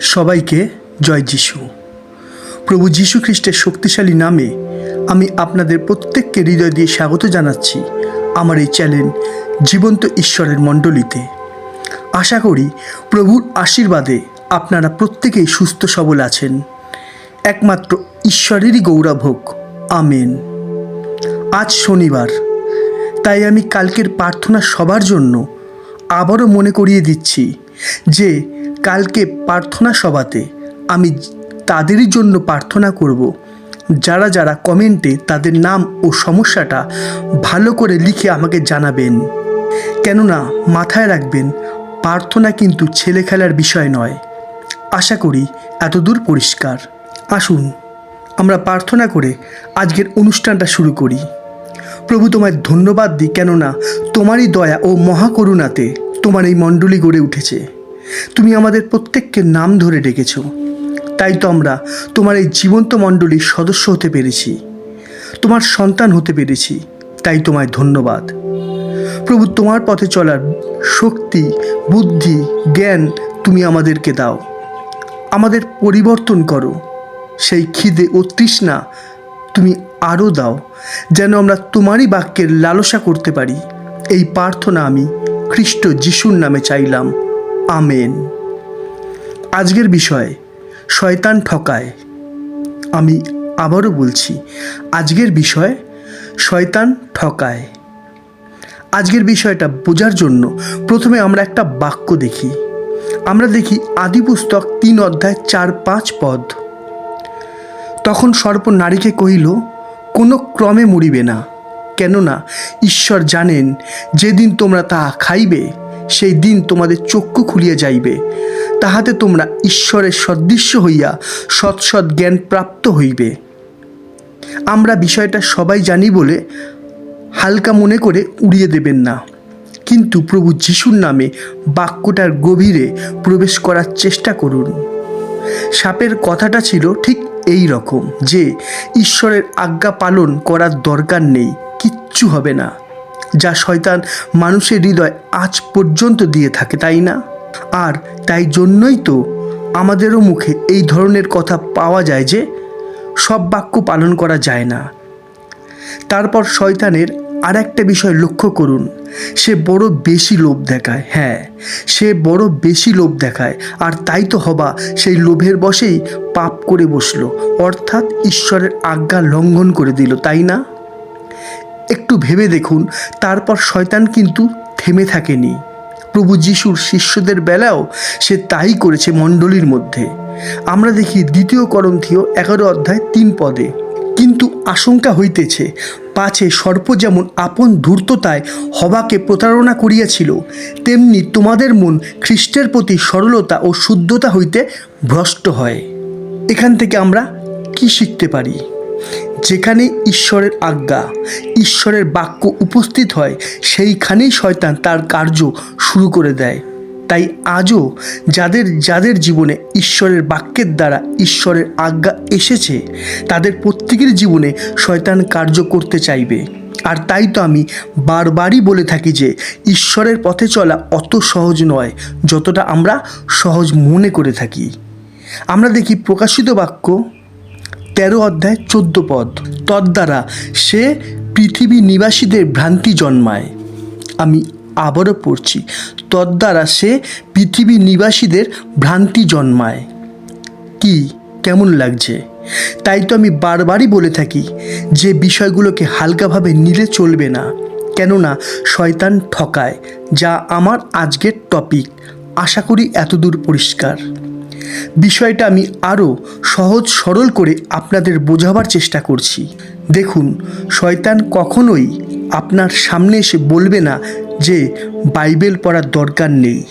সবাইকে জয় যিশু। প্রভু যিশু খ্রিস্টের শক্তিশালী নামে আমি আপনাদের প্রত্যেককে হৃদয় দিয়ে স্বাগত জানাচ্ছি আমার এই চ্যানেল জীবন্ত ঈশ্বরের মণ্ডলীতে। আশা করি প্রভুর আশীর্বাদে আপনারা প্রত্যেকেই সুস্থ সবল আছেন। একমাত্র ঈশ্বরেরই গৌরব হোক। আমেন। আজ শনিবার, তাই আমি কালকের প্রার্থনা সবার জন্য আবারও মনে করিয়ে দিচ্ছি যে কালকে প্রার্থনা সভাতে আমি তাদেরই জন্য প্রার্থনা করব। যারা যারা কমেন্টে তাদের নাম ও সমস্যাটা ভালো করে লিখে আমাকে জানাবেন। কেননা মাথায় রাখবেন, প্রার্থনা কিন্তু ছেলে খেলার বিষয় নয়। আশা করি এতদূর পরিষ্কার। আসুন, আমরা প্রার্থনা করে আজকের অনুষ্ঠানটা শুরু করি। প্রভু তোমায় ধন্যবাদ দিই, কেননা তোমারই দয়া ও মহাকরুণাতে তোমার এই মণ্ডলী গড়ে উঠেছে। তুমি আমাদের প্রত্যেককে নাম ধরে ডেকেছ। তাই তো আমরা তোমার এই জীবন্ত মণ্ডলীর সদস্য হতে পেরেছি। তোমার সন্তান হতে পেরেছি। তাই তোমায় ধন্যবাদ। প্রভু, তোমার পথে চলার শক্তি, বুদ্ধি, জ্ঞান তুমি আমাদেরকে দাও। আমাদের পরিবর্তন করো। সেই খিদে ও তৃষ্ণা তুমি আরও দাও, যেন আমরা তোমারই বাক্যের লালসা করতে পারি। এই প্রার্থনা আমি খ্রিস্ট যিশুর নামে চাইলাম। আমেন। আজকের বিষয়, শয়তান ঠকায়। আমি আবারও বলছি, আজকের বিষয়, শয়তান ঠকায়। আজকের বিষয়টা বোঝার জন্য প্রথমে আমরা একটা বাক্য দেখি। আমরা দেখি আদি পুস্তক তিন অধ্যায় চার পাঁচ পদ। তখন সর্প নারীকে কহিল, কোনো ক্রমে মরিবে না, কেননা ঈশ্বর জানেন, যেদিন তোমরা তাহা খাইবে সেই দিন তোমাদের চক্ষু খুলিয়া যাইবে। তাহাতে তোমরা ঈশ্বরের সদৃশ্য হইয়া সৎসৎ জ্ঞান প্রাপ্ত হইবে। আমরা বিষয়টা সবাই জানি বলে হালকা মনে করে উড়িয়ে দেবেন না। কিন্তু প্রভু যিশুর নামে বাক্যটার গভীরে প্রবেশ করার চেষ্টা করুন। সাপের কথাটা ছিল ঠিক এই রকম যে, ঈশ্বরের আজ্ঞা পালন করার দরকার নেই, কিচ্ছু হবে না। যা শয়তান মানুষের হৃদয় আজ পর্যন্ত দিয়ে থাকে, তাই না? আর তাই জন্যই তো আমাদেরও মুখে এই ধরনের কথা পাওয়া যায় যে সব বাক্য পালন করা যায় না। তারপর শয়তানের আর একটা বিষয় লক্ষ্য করুন, সে বড় বেশি লোভ দেখায় হ্যাঁ সে বড় বেশি লোভ দেখায়, আর তাই তো হবা সেই লোভের বশেই পাপ করে বসল, অর্থাৎ ঈশ্বরের আজ্ঞা লঙ্ঘন করে দিল, তাই না? একটু ভেবে দেখুন, তারপর শয়তান কিন্তু থেমে থাকেনি। প্রভু যিশুর শিষ্যদের বেলাও সে তাই করেছে মণ্ডলীর মধ্যে। আমরা দেখি দ্বিতীয় করন্থীয় এগারো অধ্যায় তিন পদে, কিন্তু আশঙ্কা হইতেছে, পাছে সর্প যেমন আপন ধূর্ততায় হবাকে প্রতারণা করিয়াছিল, তেমনি তোমাদের মন খ্রিস্টের প্রতি সরলতা ও শুদ্ধতা হইতে ভ্রষ্ট হয়। এখান থেকে আমরা কি শিখতে পারি? যেখানে ঈশ্বরের আজ্ঞা, ঈশ্বরের বাক্য উপস্থিত হয়, সেইখানেই শয়তান তার কার্য শুরু করে দেয়। তাই আজও যাদের যাদের জীবনে ঈশ্বরের বাক্যের দ্বারা ঈশ্বরের আজ্ঞা এসেছে, তাদের প্রত্যেকের জীবনে শয়তান কার্য করতে চাইবে। আর তাই তো আমি বারবারই বলে থাকি যে, ঈশ্বরের পথে চলা অত সহজ নয়, যতটা আমরা সহজ মনে করে থাকি। আমরা দেখি প্রকাশিত বাক্য তেরো অধ্যায় চোদ্দ পদ। তদ্বারা সে পৃথিবী নিবাসীদের ভ্রান্তি জন্মায়। আমি আবারও পড়ছি। তদ্বারা সে পৃথিবী নিবাসীদের ভ্রান্তি জন্মায়। কি? কেমন লাগছে? তাই তো আমি বারবারই বলে থাকি, যে বিষয়গুলোকে হালকাভাবে নিলে চলবে না। কেননা শয়তান ঠকায়, যা আমার আজকের টপিক আশা করি এতদূর পরিষ্কার। বিষয়টা আমি আরও সহজ সরল করে আপনাদের বোঝাবার চেষ্টা করছি। দেখুন, শয়তান কখনোই আপনার সামনে এসে বলবে না যে বাইবেল পড়ার দরকার নেই,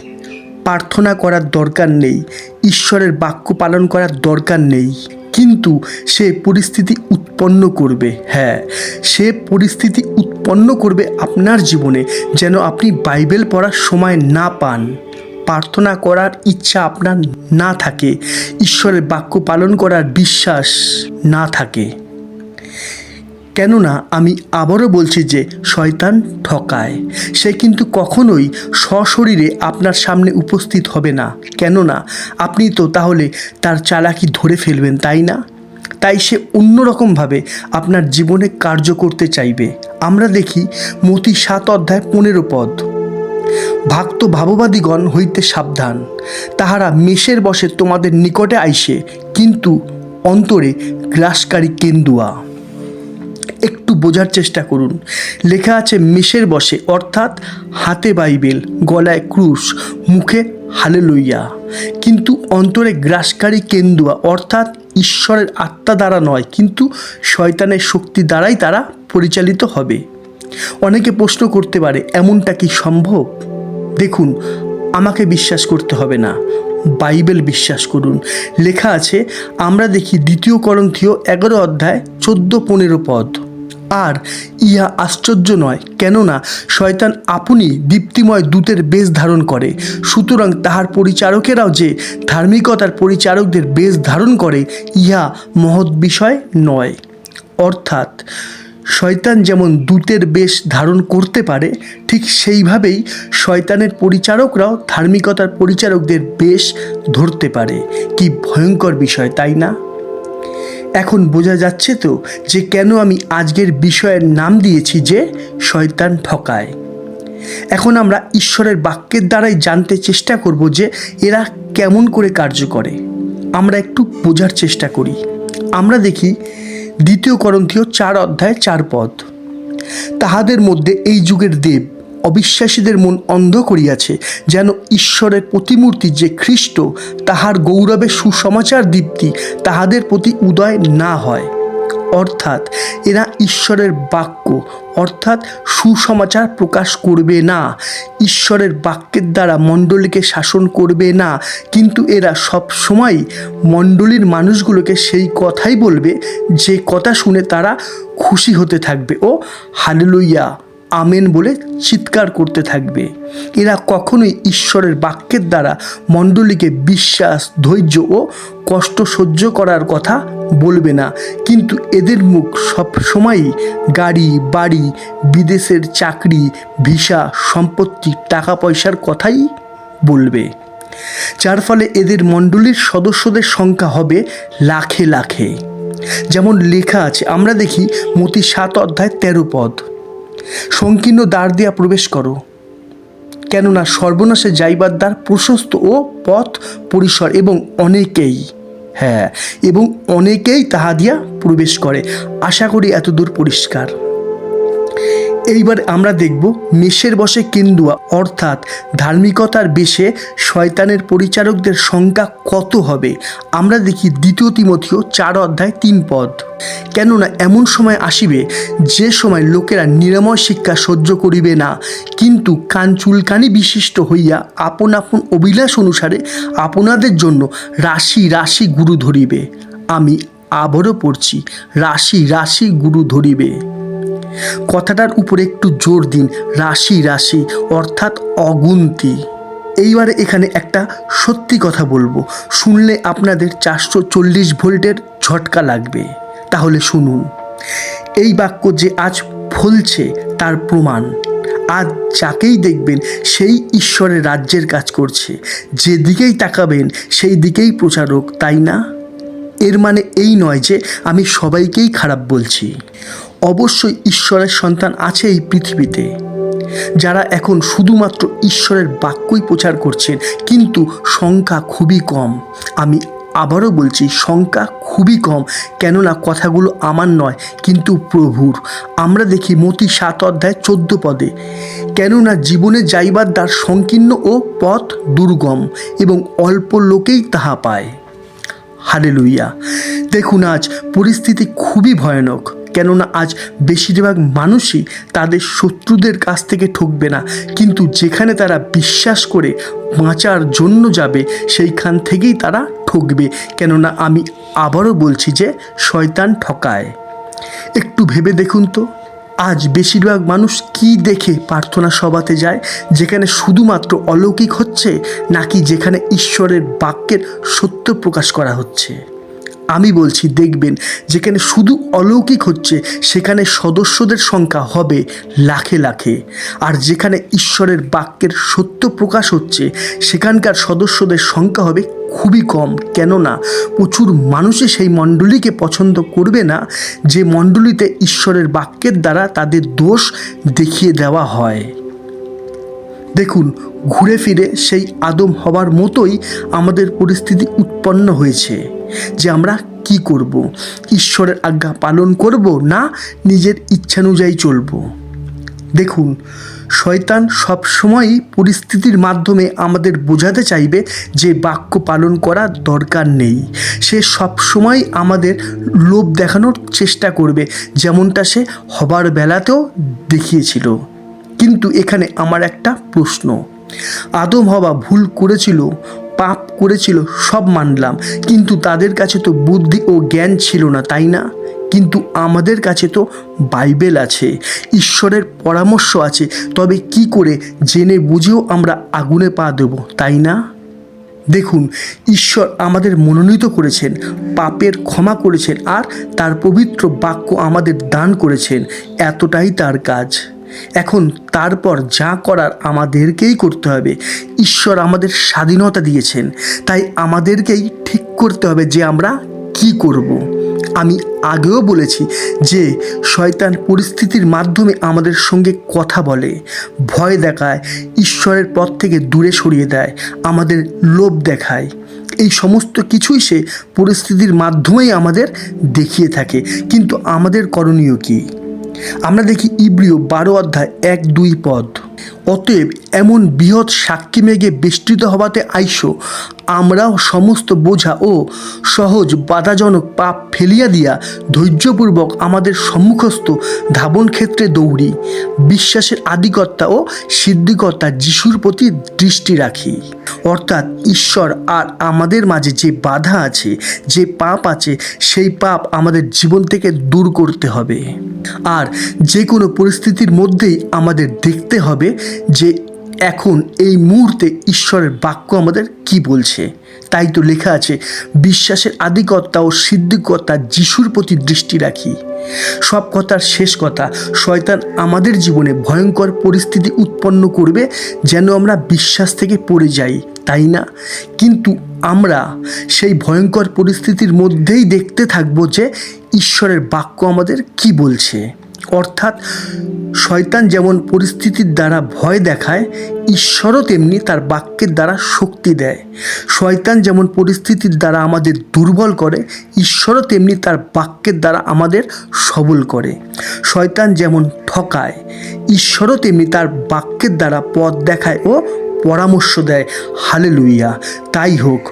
প্রার্থনা করার দরকার নেই, ঈশ্বরের বাক্য পালন করার দরকার নেই। কিন্তু সে পরিস্থিতি উৎপন্ন করবে হ্যাঁ সে পরিস্থিতি উৎপন্ন করবে আপনার জীবনে যেন আপনি বাইবেল পড়ার সময় না পান। প্রার্থনা করার ইচ্ছা আপনার না থাকে, ঈশ্বরের বাক্য পালন করার বিশ্বাস না থাকে। কেননা আমি আবারও বলছি যে শয়তান ঠকায়, সে কিন্তু কখনোই সশরীরে আপনার সামনে উপস্থিত হবে না। কেননা আপনি তো তাহলে তার চালাকি ধরে ফেলবেন, তাই না? তাই সে অন্যরকমভাবে আপনার জীবনে কার্য করতে চাইবে। আমরা দেখি মতি সাত অধ্যায় পনেরো পদ। ভক্ত ভাববাদীগণ হইতে সাবধান। তাহারা মেষের বসে তোমাদের নিকটে আইসে, কিন্তু অন্তরে গ্রাসকারী কেন্দুয়া। একটু বোঝার চেষ্টা করুন। লেখা আছে মেষের বসে অর্থাৎ হাতে বাইবেল, গলায় ক্রুশ, মুখে হালে লইয়া কিন্তু অন্তরে গ্রাসকারী কেন্দুয়া, অর্থাৎ ঈশ্বরের আত্মা দ্বারা নয়, কিন্তু শয়তানের শক্তি দ্বারাই তারা পরিচালিত হবে। অনেকে প্রশ্ন করতে পারে, এমনটা কি সম্ভব? দেখুন, আমাকে বিশ্বাস করতে হবে না। বাইবেল বিশ্বাস করুন। লেখা আছে, আমরা দেখি দ্বিতীয় করন্থীয় এগারো অধ্যায় চোদ্দ পনেরো পদ। আর ইহা আশ্চর্য নয়, কেননা শয়তান আপনি দীপ্তিময় দূতের বেশ ধারণ করে। সুতরাং তাহার পরিচারকেরাও যে ধার্মিকতার পরিচারকদের বেশ ধারণ করে, ইহা মহৎ বিষয় নয়। অর্থাৎ শয়তান যেমন দূতের বেশ ধারণ করতে পারে, ঠিক সেইভাবেই শয়তানের পরিচারকরাও ধার্মিকতার পরিচারকদের বেশ ধরতে পারে। কি ভয়ঙ্কর বিষয়, তাই না? এখন বোঝা যাচ্ছে তো যে কেন আমি আজকের বিষয়ের নাম দিয়েছি যে শয়তান ঠকায়। এখন আমরা ঈশ্বরের বাক্যের দ্বারাই জানতে চেষ্টা করব যে এরা কেমন করে কার্য করে। আমরা একটু বোঝার চেষ্টা করি। আমরা দেখি দ্বিতীয় করন্থীয় চার অধ্যায় চার পদ। তাহাদের মধ্যে এই যুগের দেব অবিশ্বাসীদের মন অন্ধ করিয়াছে, যেন ঈশ্বরের প্রতিমূর্তি যে খ্রিস্ট, তাহার গৌরবে সুসমাচার দীপ্তি তাহাদের প্রতি উদয় না হয়। অর্থাৎ এরা ঈশ্বরের বাক্য, অর্থাৎ সুসমাচার প্রকাশ করবে না। ঈশ্বরের বাক্যের দ্বারা মণ্ডলীকে শাসন করবে না, কিন্তু এরা সব সময় মণ্ডলীর মানুষগুলোকে সেই কথাই বলবে, যে কথা শুনে তারা খুশি হতে থাকবে। ও হালেলুইয়া আমেন বলে চিৎকার করতে থাকবে। এরা কখনোই ঈশ্বরের বাক্যের দ্বারা মণ্ডলীকে বিশ্বাস, ধৈর্য ও কষ্ট সহ্য করার কথা বলবে না। কিন্তু এদের মুখ সব সময়ই গাড়ি, বাড়ি, বিদেশের চাকরি, ভিসা, সম্পত্তি টাকা পয়সার কথাই বলবে। যার ফলে এদের মণ্ডলীর সদস্যদের সংখ্যা হবে লাখে লাখে। যেমন লেখা আছে, আমরা দেখি মতি সাত অধ্যায় তেরো পদ। সংকীর্ণ দ্বার দিয়া প্রবেশ করো। কেননা সর্বনাশে যাইবার দ্বার প্রশস্ত ও পথ পরিসর এবং অনেকেই হ্যাঁ এবং অনেকেই তাহা দিয়া প্রবেশ করে। আশা করি এতদূর পরিষ্কার। এইবার আমরা দেখব মেষের বসে কেন্দুয়া, অর্থাৎ ধার্মিকতার বেশে শয়তানের পরিচারকদের সংখ্যা কত হবে? আমরা দেখি দ্বিতীয় তিমথিও চার অধ্যায় তিন পদ। কেননা এমন সময় আসিবে যে সময় লোকেরা নিরাময় শিক্ষা সহ্য করিবে না, কিন্তু কান চুলকানি বিশিষ্ট হইয়া আপন আপন অভিলাষ অনুসারে আপনাদের জন্য রাশি রাশি গুরু ধরিবে। আমি আবারও পড়ছি, রাশি রাশি গুরু ধরিবে। কথাটার উপরে একটু জোর দিন, রাশি রাশি, অর্থাৎ অগুন্তি। এইবারে এখানে একটা সত্যি কথা বলব, শুনলে আপনাদের চারশো চল্লিশ ভোল্টের ঝটকা লাগবে। তাহলে শুনুন, এই বাক্য যে আজ ফলছে তার প্রমাণ। আজ যাকেই দেখবেন সেই ঈশ্বরের রাজ্যের কাজ করছে। যেদিকেই তাকাবেন সেই দিকেই প্রচারক তাই না? এর মানে এই নয় যে আমি সবাইকেই খারাপ বলছি। অবশ্যই ঈশ্বরের সন্তান আছে এই পৃথিবীতে। যারা এখন শুধুমাত্র ঈশ্বরের বাক্যই প্রচার করছেন, কিন্তু সংখ্যা খুবই কম। আমি আবারও বলছি, সংখ্যা খুবই কম, কেননা কথাগুলো আমার নয়, কিন্তু প্রভুর। আমরা দেখি মতি সাত অধ্যায় চোদ্দ পদে, কেননা জীবনে যাইবার দ্বার সংকীর্ণ ও পথ দুর্গম, এবং অল্প লোকেই তাহা পায়। হালেলুইয়া দেখুন আজ পরিস্থিতি খুবই ভয়ানক। কেননা আজ বেশিরভাগ মানুষই তাদের শত্রুদের কাছ থেকে ঠকবে না। কিন্তু যেখানে তারা বিশ্বাস করে বাঁচার জন্য যাবে, সেইখান থেকেই তারা ঠকবে। কেননা আমি আবারও বলছি যে, শয়তান ঠকায়। একটু ভেবে দেখুন তো, আজ বেশিরভাগ মানুষ কি দেখে প্রার্থনা সভাতে যায়, যেখানে শুধুমাত্র অলৌকিক হচ্ছে, নাকি যেখানে ঈশ্বরের বাক্যের সত্য প্রকাশ করা হচ্ছে? আমি বলছি, দেখবেন, যেখানে শুধু অলৌকিক হচ্ছে, সেখানে সদস্যদের সংখ্যা হবে লাখে লাখে। আর যেখানে ঈশ্বরের বাক্যের সত্য প্রকাশ হচ্ছে, সেখানকার সদস্যদের সংখ্যা হবে খুবই কম। কেননা, প্রচুর মানুষই সেই মণ্ডলীকে পছন্দ করবে না, যে মণ্ডলীতে ঈশ্বরের বাক্যের দ্বারা তাদের দোষ দেখিয়ে দেওয়া হয়। দেখুন, ঘুরে ফিরে সেই আদম হবার মতোই আমাদের পরিস্থিতি উৎপন্ন হয়েছে। যে আমরা কি করব? ঈশ্বরের আজ্ঞা পালন করব না নিজের ইচ্ছানুযায়ী চলব? দেখুন, শয়তান সবসময়ই পরিস্থিতির মাধ্যমে আমাদের বোঝাতে চাইবে যে বাক্য পালন করা দরকার নেই। সে সবসময় আমাদের লোভ দেখানোর চেষ্টা করবে, যেমনটা সে হবার বেলাতেও দেখিয়েছিল। কিন্তু এখানে আমার একটা প্রশ্ন। আদম হওয়া ভুল করেছিল পাপ করেছিল, সব মানলাম। কিন্তু তাদের কাছে তো বুদ্ধি ও জ্ঞান ছিল না, তাই না? কিন্তু আমাদের কাছে তো বাইবেল আছে, ঈশ্বরের পরামর্শ আছে। তবে কি করে জেনে বুঝেও আমরা আগুনে পা দেব, তাই না? দেখুন, ঈশ্বর আমাদের মনোনীত করেছেন, পাপের ক্ষমা করেছেন, আর তার পবিত্র বাক্য আমাদের দান করেছেন। এতটাই তার কাজ। এখন তারপর যা করার আমাদেরকেই করতে হবে। ঈশ্বর আমাদের স্বাধীনতা দিয়েছেন। তাই আমাদেরকেই ঠিক করতে হবে যে আমরা কি করব। আমি আগেও বলেছি যে শয়তান পরিস্থিতির মাধ্যমে আমাদের সঙ্গে কথা বলে, ভয় দেখায়, ঈশ্বরের পথ থেকে দূরে সরিয়ে দেয়, আমাদের লোভ দেখায়। এই সমস্ত কিছুই সে পরিস্থিতির মাধ্যমেই আমাদের দেখিয়ে থাকে। কিন্তু আমাদের করণীয় কী? আমরা দেখি ইব্রিয় বারো অধ্যায় এক, দুই পদ। অতএব এমন বৃহৎ সাক্ষী মেঘে বেষ্টিত হওয়াতে আইসো আমরাও সমস্ত বোঝা ও সহজ বাধাজনক পাপ ফেলিয়া দিয়া ধৈর্যপূর্বক আমাদের সম্মুখস্থ ধাবন ক্ষেত্রে দৌড়ি, বিশ্বাসের আদিকর্তা ও সিদ্ধিকর্তা যিশুর প্রতি দৃষ্টি রাখি। অর্থাৎ ঈশ্বর আর আমাদের মাঝে যে বাধা আছে, যে পাপ আছে, সেই পাপ আমাদের জীবন থেকে দূর করতে হবে। আর যে কোনো পরিস্থিতির মধ্যেই আমাদের দেখতে হবে যে এখন এই মুহূর্তে ঈশ্বরের বাক্য আমাদের কি বলছে? তাই তো লেখা আছে, বিশ্বাসের আদিকর্তা ও সিদ্ধিকর্তা যিশুর প্রতি দৃষ্টি রাখি। সব কথার শেষ কথা, শয়তান আমাদের জীবনে ভয়ঙ্কর পরিস্থিতি উৎপন্ন করবে যেন আমরা বিশ্বাস থেকে পড়ে যাই, তাই না? কিন্তু আমরা সেই ভয়ঙ্কর পরিস্থিতির মধ্যেই দেখতে থাকব যে ঈশ্বরের বাক্য আমাদের কি বলছে। অর্থাৎ শয়তান যেমন পরিস্থিতির দ্বারা ভয় দেখায়, ঈশ্বরও তেমনি তার বাক্যের দ্বারা শক্তি দেয়। শয়তান যেমন পরিস্থিতির দ্বারা আমাদের দুর্বল করে, ঈশ্বরও তেমনি তার বাক্যের দ্বারা আমাদের সবল করে। শয়তান যেমন ঠকায়, ঈশ্বরও তেমনি তার বাক্যের দ্বারা পথ দেখায় ও পরামর্শ দেয়। হালে লুইয়া তাই হোক,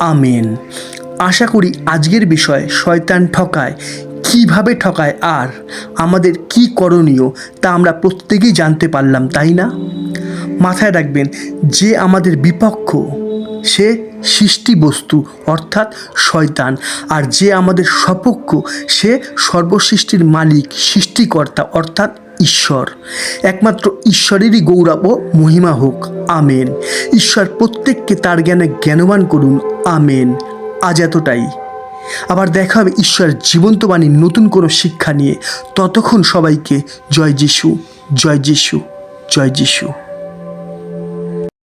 আমেন। আশা করি আজকের বিষয় শয়তান ঠকায়। কীভাবে ঠকায় আর আমাদের কি করণীয় তা আমরা প্রত্যেকেই জানতে পারলাম, তাই না? মাথায় রাখবেন, যে আমাদের বিপক্ষ, সে সৃষ্টি বস্তু অর্থাৎ শয়তান, আর যে আমাদের সপক্ষ, সে সর্বসৃষ্টির মালিক, সৃষ্টিকর্তা, অর্থাৎ ঈশ্বর। একমাত্র ঈশ্বরেরই গৌরব ও মহিমা হোক, আমেন। ঈশ্বর প্রত্যেককে তার জ্ঞানে জ্ঞানবান করুন, আমেন। আজ এতটাই। আবার দেখা হবে ঈশ্বরের জীবন্ত বাণীর নতুন কোনো শিক্ষা নিয়ে। ততক্ষণ সবাইকে জয় যিশু জয় যিশু জয় যিশু।